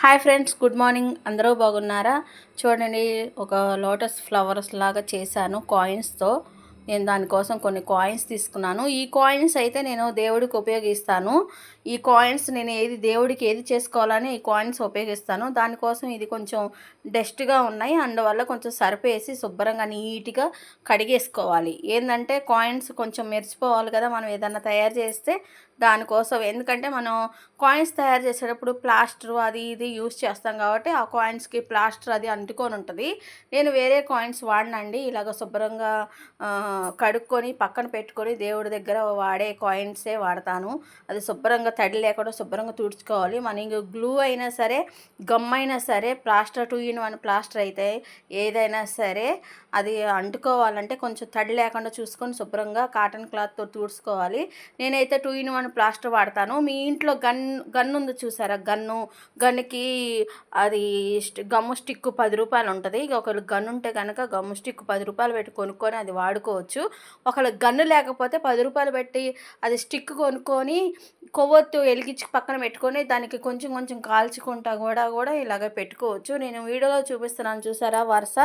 Hi friends good morning. అందరూ బాగున్నారా? చూడండి ఒక లోటస్ ఫ్లవర్స్ లాగా చేశాను కాయిన్స్తో నేను దానికోసం కొన్ని కాయిన్స్ తీసుకున్నాను. ఈ కాయిన్స్ అయితే నేను దేవుడికి ఉపయోగిస్తాను. ఈ కాయిన్స్ నేను ఏది దేవుడికి ఏది చేసుకోవాలని ఈ కాయిన్స్ ఉపయోగిస్తాను. దానికోసం ఇది కొంచెం డస్ట్గా ఉన్నాయి. అందువల్ల కొంచెం సరిపేసి శుభ్రంగా నీట్గా కడిగేసుకోవాలి. ఏంటంటే కాయిన్స్ కొంచెం మెరిచిపోవాలి కదా మనం ఏదన్నా తయారు చేస్తే దానికోసం. ఎందుకంటే మనం కాయిన్స్ తయారు చేసేటప్పుడు ప్లాస్టర్ అది ఇది యూస్ చేస్తాం కాబట్టి ఆ కాయిన్స్కి ప్లాస్టర్ అది అంటుకొని ఉంటుంది. నేను వేరే కాయిన్స్ వాడినండి. ఇలాగ శుభ్రంగా కడుక్కొని పక్కన పెట్టుకొని దేవుడి దగ్గర వాడే కాయిన్సే వాడతాను. అది శుభ్రంగా తడి లేకుండా శుభ్రంగా తుడుచుకోవాలి. మనం ఇంక గ్లూ అయినా సరే గమ్ అయినా సరే plaster two in one plaster అయితే ఏదైనా సరే అది అంటుకోవాలంటే కొంచెం తడి లేకుండా చూసుకొని శుభ్రంగా కాటన్ క్లాత్తో తుడుచుకోవాలి. నేనైతే టూ ఇన్ వన్ ప్లాస్టర్ వాడతాను. మీ ఇంట్లో గన్ గన్ ఉంది చూసారా? గన్ను గన్నుకి అది గమ్ము స్టిక్ పది రూపాయలు ఉంటుంది. ఇక ఒకళ్ళు గన్ ఉంటే కనుక గమ్ము స్టిక్ పది రూపాయలు పెట్టి కొనుక్కొని అది వాడుకోవచ్చు. ఒకళ్ళు గన్ను లేకపోతే పది రూపాయలు పెట్టి అది స్టిక్ కొనుక్కొని కొవ్వొత్తు వెలిగించి పక్కన పెట్టుకొని దానికి కొంచెం కొంచెం కాల్చుకుంటా కూడా కూడా ఇలాగ పెట్టుకోవచ్చు. నేను వీడియోలో చూపిస్తున్నాను చూసారా వరుస?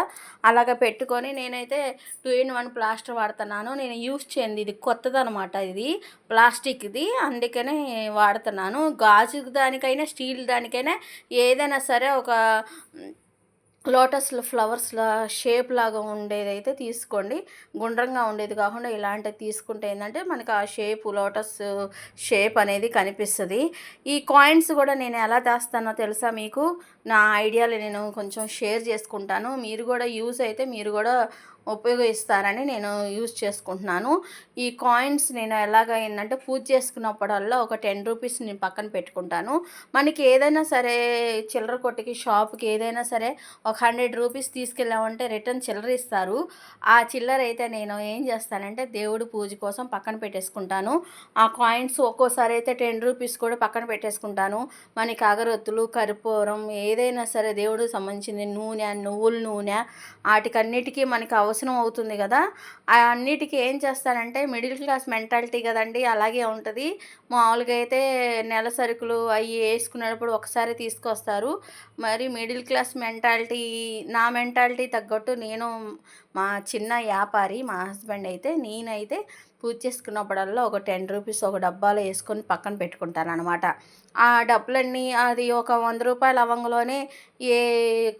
అలాగ పెట్టుకొని నేనైతే టూ ఇన్ వన్ ప్లాస్టర్ వాడుతున్నాను. నేను యూస్ చేయండి ఇది కొత్తదనమాట ఇది ప్లాస్టిక్ది. అందుకనే వాడుతున్నాను. గాజు దానికైనా స్టీల్ దానికైనా ఏదైనా సరే ఒక లోటస్ ఫ్లవర్స్లా షేప్ లాగా ఉండేదైతే తీసుకోండి. గుండ్రంగా ఉండేది కాకుండా ఇలాంటివి తీసుకుంటే ఏంటంటే మనకి ఆ షేప్ లోటస్ షేప్ అనేది కనిపిస్తుంది. ఈ కాయిన్స్ కూడా నేను ఎలా తెస్తానో తెలుసా మీకు? నా ఐడియాలు నేను కొంచెం షేర్ చేసుకుంటాను. మీరు కూడా యూస్ అయితే మీరు కూడా ఉపయోగిస్తారని నేను యూజ్ చేసుకుంటున్నాను. ఈ కాయిన్స్ నేను ఎలాగ ఏంటంటే పూజ చేసుకున్నప్పుడల్లా ఒక టెన్ రూపీస్ నేను పక్కన పెట్టుకుంటాను. మనకి ఏదైనా సరే చిల్లర కొట్టుకి షాప్కి ఏదైనా సరే ఒక హండ్రెడ్ రూపీస్ తీసుకెళ్ళామంటే రిటర్న్ చిల్లర ఇస్తారు. ఆ చిల్లర అయితే నేను ఏం చేస్తానంటే దేవుడి పూజ కోసం పక్కన పెట్టేసుకుంటాను. ఆ కాయిన్స్ ఒక్కోసారి అయితే టెన్ రూపీస్ కూడా పక్కన పెట్టేసుకుంటాను. మనకి అగరొత్తులు కర్పూరం ఏదైనా సరే దేవుడికి సంబంధించింది నూనె నువ్వుల నూనె వాటికన్నిటికీ మనకి అవసరం అవుతుంది కదా. ఆ అన్నిటికీ ఏం చేస్తానంటే మిడిల్ క్లాస్ మెంటాలిటీ కదండి అలాగే ఉంటుంది. మామూలుగా అయితే నెల సరుకులు అవి వేసుకునేటప్పుడు ఒకసారి తీసుకొస్తారు. మరి మిడిల్ క్లాస్ మెంటాలిటీ నా మెంటాలిటీ తగ్గట్టు నేను మా చిన్న వ్యాపారి మా హస్బెండ్ అయితే నేనైతే పూజ చేసుకున్నప్పుడల్లా ఒక టెన్ రూపీస్ ఒక డబ్బాలో వేసుకొని పక్కన పెట్టుకుంటాను అనమాట ఆ డబ్బులన్నీ అది ఒక వంద రూపాయల అవంగలోనే ఏ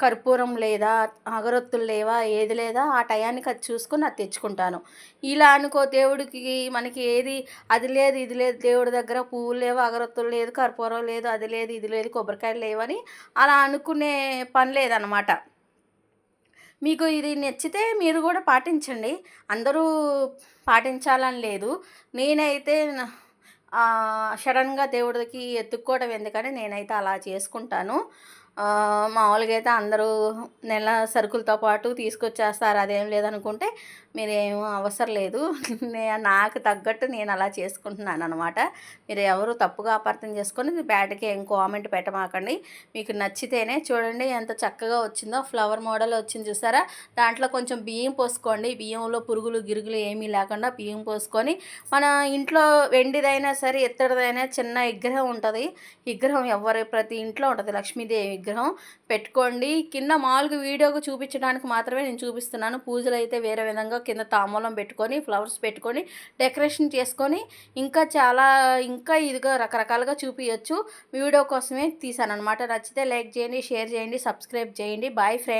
కర్పూరం లేదా అగరొత్తులు లేవా ఏది లేదా ఆ టయానికి అది చూసుకొని అది తెచ్చుకుంటాను. ఇలా అనుకో దేవుడికి మనకి ఏది అది లేదు ఇది లేదు దేవుడి దగ్గర పువ్వులు లేవు అగరొత్తులు లేదు కర్పూరం లేదు అది లేదు ఇది లేదు కొబ్బరికాయలు లేవని అలా అనుకునే పని లేదనమాట మీకు ఇది నచ్చితే మీరు కూడా పాటించండి. అందరూ పాటించాలని లేదు. నేనైతే సడన్గా దేవుడికి ఎత్తుక్కోవడం ఎందుకని నేనైతే అలా చేసుకుంటాను. మామూలుగా అయితే అందరూ నెల సరుకులతో పాటు తీసుకొచ్చేస్తారు. అదేం లేదనుకుంటే మీరేం అవసరం లేదు. నాకు తగ్గట్టు నేను అలా చేసుకుంటున్నాను అనమాట మీరు ఎవరు తప్పుగా అపార్థం చేసుకొని బ్యాడ్కి ఏం కామెంట్ పెట్టమాకండి. మీకు నచ్చితేనే చూడండి ఎంత చక్కగా వచ్చిందో. ఫ్లవర్ మోడల్ వచ్చింది చూసారా? దాంట్లో కొంచెం బియ్యం పోసుకోండి. బియ్యంలో పురుగులు గిరుగులు ఏమీ లేకుండా బియ్యం పోసుకొని మన ఇంట్లో వెండిదైనా సరే ఎత్తడిదైనా చిన్న విగ్రహం ఉంటుంది. విగ్రహం ఎవరి ప్రతి ఇంట్లో ఉంటుంది. లక్ష్మీదేవి విగ్రహం పెట్టుకోండి. కింద మామూలుగా వీడియోకి చూపించడానికి మాత్రమే నేను చూపిస్తున్నాను. పూజలు అయితే వేరే విధంగా కింద తాంబూలం పెట్టుకొని ఫ్లవర్స్ పెట్టుకొని డెకరేషన్ చేసుకొని ఇంకా చాలా ఇంకా ఇదిగా రకరకాలుగా చూపించచ్చు వీడియో కోసమే తీసాను అనమాట నచ్చితే లైక్ చేయండి షేర్ చేయండి సబ్స్క్రైబ్ చేయండి. Bye friends.